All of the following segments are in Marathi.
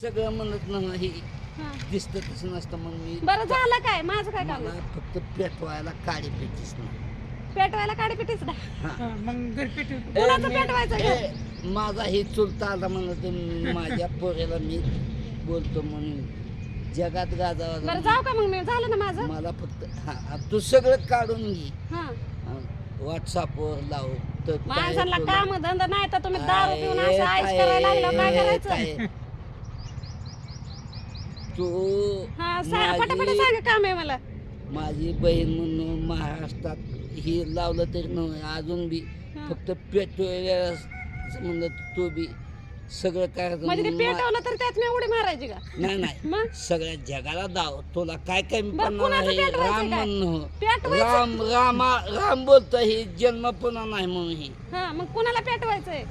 सगळं म्हणत नाही हा. दिसतं तसं नसतं म्हणून मी बरं झालं काय? माझं काय काम मला फक्त पेटवायला काळी पेटीच नाही. पेटवायला काढी पिटीच ना हा. मग घरी पेटी कुणाचं ए, मी- पेटवायचं? ए, माझा हे चुलता आला म्हणत माझ्या पोऱ्याला मी बोलतो म्हणून. जगात बरं गाजावा जाऊ का मग मी? झालं ना माझं? मला फक्त हा तू सगळं काढून घे. हा. व्हॉट्सअपवर लाव. तर काय तुला- काम धंदा नाही तर तुम्ही दारू पिऊन असं काय- करायला लागलं. काय करायचं? काय? तू हा सा- माझी- पटापट सांगा काम आहे मला. माझी बहीण म्हणून महाराष्ट्रात ही लावलं तरी नव्हे अजून बी हा. फक्त पेटवलेलं म्हणलं तू बी सगळं काय म्हणजे ते पेटवलं तर त्यात मी उडी मारायची का? नाही नाही. मग? सगळ्या जगाला दाव. तुला काय काय बरं, पडणार कुणाचं आहे पेटवायचं राम काय? म्हणणं पेटवायचं? राम रामा राम बोलतो ही जन्म पुन्हा नाही म्हणून ही. हा मग कुणाला पेटवायचंय?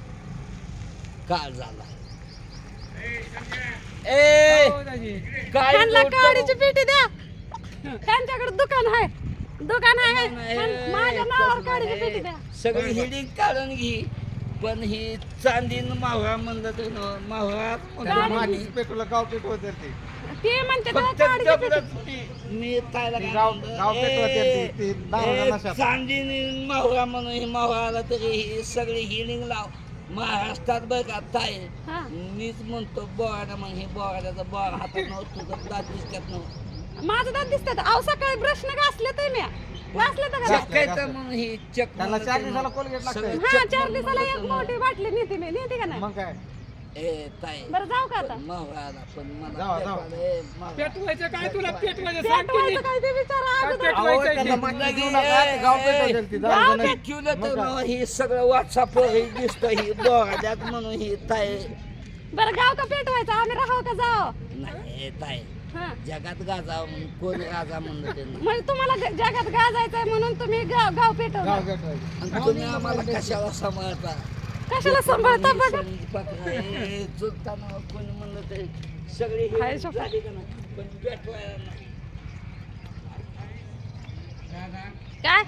काळ झाला? ए काय त्यांना? काडीची पेटी द्या. त्यांच्याकडे दुकान आहे. दुकान आहे. पण माझ्या नावावर काडीची पेटी द्या. सगळी हिडिंग काढून घे. पण ही चांदीन मावळा म्हणलं तर न- मावळा मातीची पेटवलं गाव पेटवत ते. ते म्हणते तेव्हा फक्त काडीची पेटी दबलं थोडी. मी तायला काय गाव- म्हणलं, गाव पेटवत ए, येते, ते दारूला ए, नशात. चांदीन मावळा म्हणून ही मावळाला तरी ही सगळी हिडिंग लाव. महाराष्ट्रात बघ ताय हा. मीच म्हणतो बोवाडा मग हे बोवाड्याचा बोवाड हातात नव्हतं तुझं दात दिसतात नव्हतं. माझं दात दिसतात. अहो सकाळी ब्रश न घासले तर मी. घासले तर का दात? चकायचं म्हणून ही चक त्याला चार दिवसाला कोलगेट लागतं. हा चार दिवसाला एक. मोठी बाटली नेते मी. नेते का नाही? मग काय? ए ताई. बरं जाऊ का आता? पण मला जावा, जावा. ए. पेटवायचं काय तुला? पेटवायचं सांग की पेटवायचं काय ते विचारा काय अगोदर. पेटवायचं अहो, त्यांना की? माती देऊ नका, ते गाव तर मग ही सगळं ही दिसतं ही बोगाड्यात म्हणून ही ताय बरं गाव का पेटवायचं? आम्ही राहावं का जाव? नाही ताय हा. जगात गाजा म्हणून कोण गाजा म्हणलं त्यांना म्हणजे तुम्हाला ग- जगात गाजायचंय म्हणून तुम्ही गाव गाव गाव पेटवलं. पेटवायचं. आणि तुम्ही आम्हाला कशाला सांभाळता? कशाला सांभाळता बघा. चुलताना कोणी म्हणलं तरी सगळी ही हाय शोभा. झाली का नाही? पण पेटवायला नाही. काय?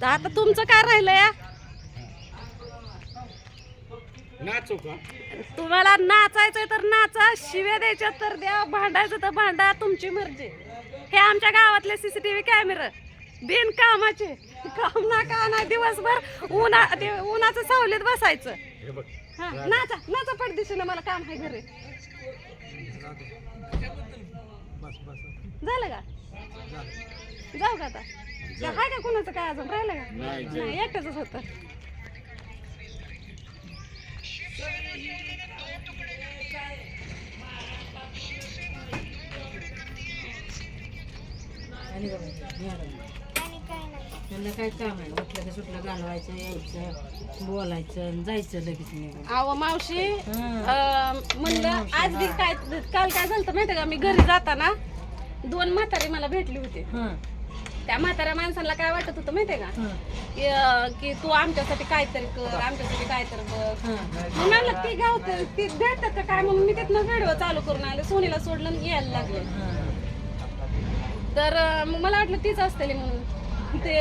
तर आता तुमचं काय राहिलंय नाचू का? तुम्हाला नाचायचंय तर नाचा शिव्या द्यायच्या तर द्या भांडायचं तर भांडा तुमची मर्जी. हे आमच्या गावातले सीसीटीव्ही कॅमेरे बिन कामाचे काम ना का नाही दिवसभर उन्हा ते उन्हाचं सावलीत बसायचं. हे बघ. हा नाचा नाचा पडदिशीनं मला काम आहे घरी. झालं का? जाऊ का आता? हाय का कुणाचं काय अजून? राहिलं का? नाही एकट्याच होतं. त्यांना काय काम आहे? उठलं की सुटलं घालवायचं यायचं बोलायचं आणि जायचं लगेच निघून. अहो मावशी. अं, म्हणलं आज बी काय काल काय झालं माहिती का? मी घरी जाताना दोन म्हातारे मला भेटली होती. हं, त्या म्हाताऱ्या माणसाला काय वाटत होतं माहितीये का? हं, की, अं, की तू आमच्यासाठी काहीतरी कर आमच्यासाठी काहीतरी बघ. हं. मी म्हणलं ती गाव ती भेटतात का काय? म्हणून मी तिथनं व्हिडिओ चालू करून आले सोनीला सोडलं आणि यायला लागले. तर अं, मग मला वाटलं तीच असतेली म्हणून. ते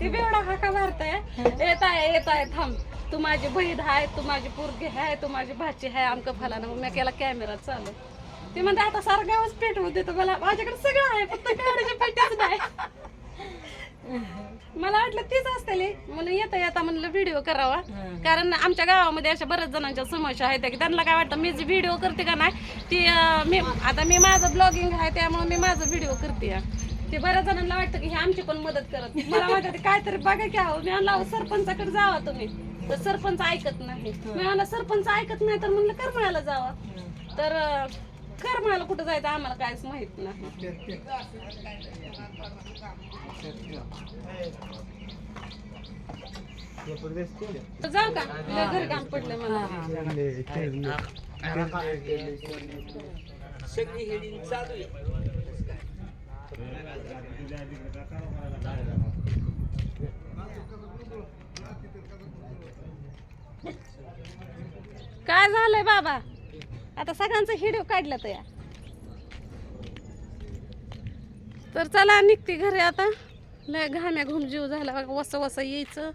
ते बेवडा हाका मारताय. येत आहे येत आहे थांब. तू माझी बहीण आहे तू माझी पोरगी आहे तू माझी भाची आहे आमकं फलानं मग मी केला कॅमेरा चालू. ते म्हणते आता सारं गावच पेटवू देतो मला माझ्याकडे सगळं आहे फक्त गाडीची पेटीच नाही. मला वाटलं तीच असतेली. म्हणून येता येता म्हणलं व्हिडिओ करावा. कारण आमच्या गावामध्ये अशा बऱ्याच जणांच्या समस्या आहेत की त्यांना काय वाटतं मी जी व्हिडिओ करते का नाही ती मी आता मी माझं ब्लॉगिंग आहे त्यामुळे मी माझं व्हिडिओ करते. ते बऱ्याच जणांना वाटतं की हे आमची पण मदत करत मला वाटतं ते काहीतरी बघा की अहो मी म्हणलं अहो, सरपंचाकडे जावा तुम्ही. तर सरपंच ऐकत नाही. मी म्हणलं सरपंच ऐकत नाही तर म्हणलं करमाळ्याला जावा. तर अं, करमाळ्याला कुठं जायचं आम्हाला काहीच माहीत नाही. हे. तर जाऊ का? लय घरी काम पडलं मला. सगळी हिडिंग चालू आहे. काय झालंय बाबा? आता सगळ्यांचं हिडिओ काढलं तर या. तर चला निघते घरी आता. लय घाम्या घुम जीव झाला बघा वसा वसा यायचं.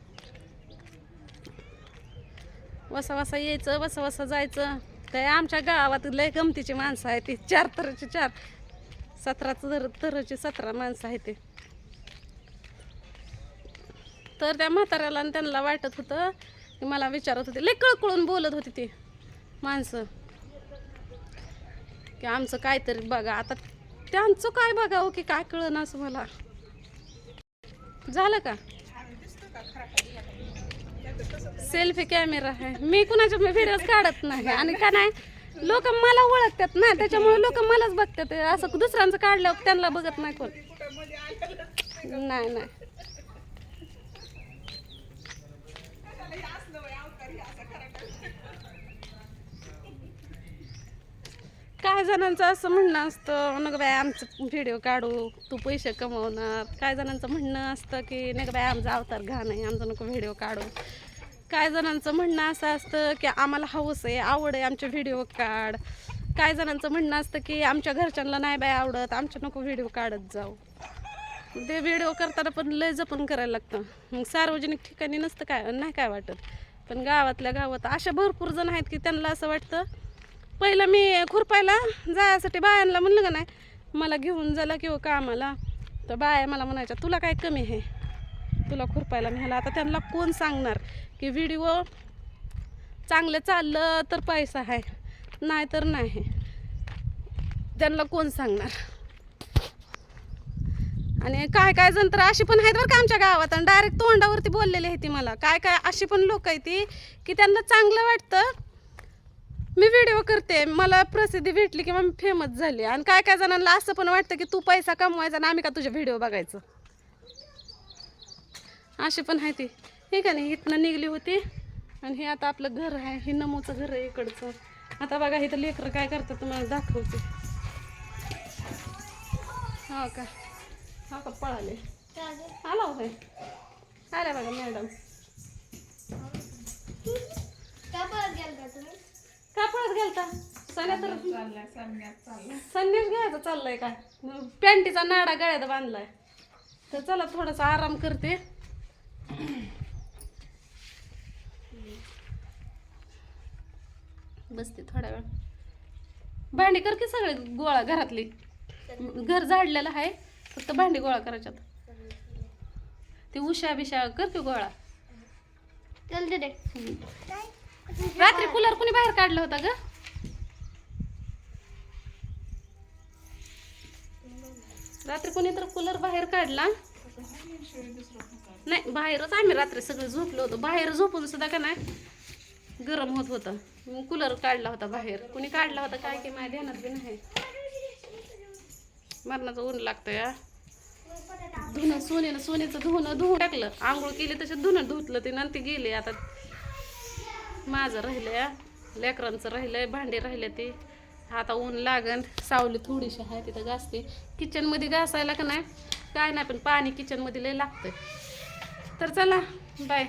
वसा वसा यायचं वसा वसा जायचं. तर आमच्या गावात लय गमतीची माणसं आहे ती चार तराची चार. सतरा तर तराची सतरा माणसं आहे ते. तर त्या म्हाताऱ्याला आणि त्यांना वाटत होतं की मला विचारत होते लय कळकळून बोलत होती ती माणसं. की आमचं काहीतरी बघा आता त्यांचं काय बघावं की काय कळलं असं मला. झालं का? सेल्फी कॅमेरा आहे. मी कुणाच्या व्हिडिओ काढत नाही. आणि का नाही? लोक मला ओळखतात ना त्याच्यामुळे लोक मलाच बघतात. असं दुसऱ्यांचं काढल्यावर त्यांना बघत नाही कोण. नाही नाही. काय जणांचं असं म्हणणं असतं नग बाय आमचं व्हिडिओ काढू तू पैसे कमवणार. काय जणांचं म्हणणं असतं की नग बाय आमचा अवतार घाण आहे आमचा नको व्हिडिओ काढू. काय जणांचं म्हणणं असं असतं की आम्हाला हौस आहे आवड आहे आमचे व्हिडिओ काढ. काय जणांचं म्हणणं असतं की आमच्या घरच्यांना नाही बाय आवडत आमच्या नको व्हिडिओ काढत जाऊ. ते व्हिडिओ करताना पण लय जपून करायला लागतं. मग सार्वजनिक ठिकाणी नसतं काय नाही काय वाटत. पण गावातल्या गावात अशा भरपूर जण आहेत की त्यांना असं वाटतं पहिलं मी खुरपायला जायसाठी बायांना म्हणलं का नाही मला घेऊन झालं किंवा हो कामाला. तर बाया मला म्हणायच्या तुला काय कमी आहे? तुला खुरपायला न्यायला आता त्यांना कोण सांगणार? की व्हिडिओ चांगलं चाललं तर पैसा आहे नाही तर नाही. त्यांना कोण सांगणार? आणि काय काय जण तर अशी पण आहेत बरं का आमच्या गावात. आणि डायरेक्ट तोंडावरती बोललेली आहे ती मला. काय काय अशी पण लोक आहे ती की त्यांना चांगलं वाटतं. मी व्हिडिओ करते. मला प्रसिद्धी भेटली किंवा मी फेमस झाली. आणि काय काय जणांना असं पण वाटतं की तू पैसा कमवायचा आणि आम्ही का तुझे व्हिडिओ बघायचं? अशी पण आहे ती. हे का नाही इथनं निघली होती. आणि हे आता आपलं घर आहे हे नमोचं घर आहे इकडचं. आता बघा इथं लेकरं काय करतात तुम्हाला दाखवते. हो का? हो का पळाले. आला होय आल्या बघा मॅडम. का पळत गेलता सण्या तर संन्यास घ्यायचा चाललाय का? पॅन्टीचा नाडा गळ्यात बांधलाय. तर चला थोडासा आराम करते. बसते थोडा वेळ. भांडी कर की सगळे गोळा घरातली. घर झाडलेलं आहे फक्त भांडी गोळा करायच्यात ती उशा बिशा कर की गोळा. रात्री कूलर कुणी बाहेर काढला होता ग? रात्री कोणी तर कूलर बाहेर काढला. नाही बाहेरच आम्ही रात्री सगळे झोपलो होतो. बाहेर झोपून सुद्धा का नाही? गरम होत होतं. मग कूलर काढला होता बाहेर. कुणी काढला होता काय की माझ्या ध्यानात बी नाही. मरणाचं ऊन लागतं या धुणं सोनेनं सोन्याचं धुणं धुवून टाकलं. आंघोळ केली तसे धुणं धुतलं ते नंतर गेले. आता माझं राहिलंय लेकरांचं राहिलंय भांडे राहिले ते. आता ऊन लागन. सावली थोडीशी आहे तिथं घासते. किचनमध्ये घासायला का नाही? काय नाही पण पाणी किचनमध्ये लय लागतं तर चला बाय.